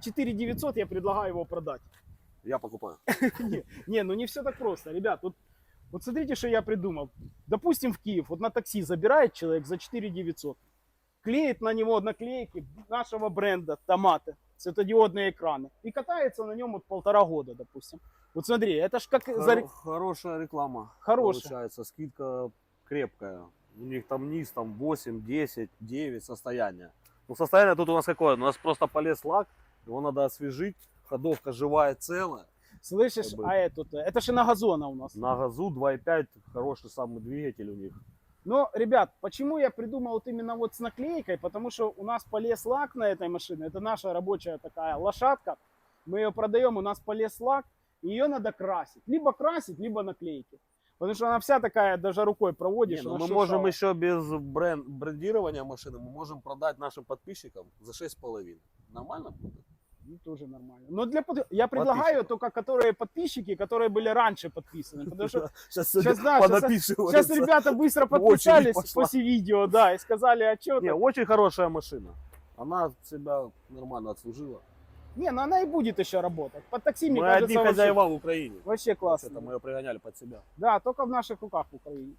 4 900 я предлагаю его продать. Я покупаю. Не, не, ну не все так просто, ребят. Вот, вот смотрите, что я придумал. Допустим, в Киев вот на такси забирает человек за 4 900, клеит на него наклейки нашего бренда томаты, светодиодные экраны, и катается на нем вот полтора года, допустим. Вот смотри, это ж как за... Хоро- Хорошая реклама. Хорошая. Получается, скидка крепкая. У них там низ, там 8, 10, 9 состояние. Ну, состояние тут у нас какое? У нас просто полез лак, его надо освежить. Ходовка живая, целая. Слышишь, Как бы- а это, это же на газона у нас. На газу 2.5, хороший самый двигатель у них. Но, ребят, почему я придумал вот именно вот с наклейкой? Потому что у нас полез лак на этой машине. Это наша рабочая такая лошадка. Мы ее продаем, у нас полез лак. Ее надо красить. Либо красить, либо наклейки. Потому что она вся такая, даже рукой проводишь. Не, ну мы можем еще без бренд, брендирования машины, мы можем продать нашим подписчикам за 6,5. Нормально будет? Ну, тоже нормально. Но для под- я предлагаю только которые подписчики, которые были раньше подписаны. Потому что Сейчас, Сейчас, да, сейчас- сейчас ребята быстро подписались после видео, да, и сказали, а что Не, очень хорошая машина. Она себя нормально отслужила. Не, ну она и будет еще работать. Под такси, мне Мы кажется, одни вообще, хозяева в Украине. вообще классно. Это мы ее пригоняли под себя. Да, только в наших руках в Украине.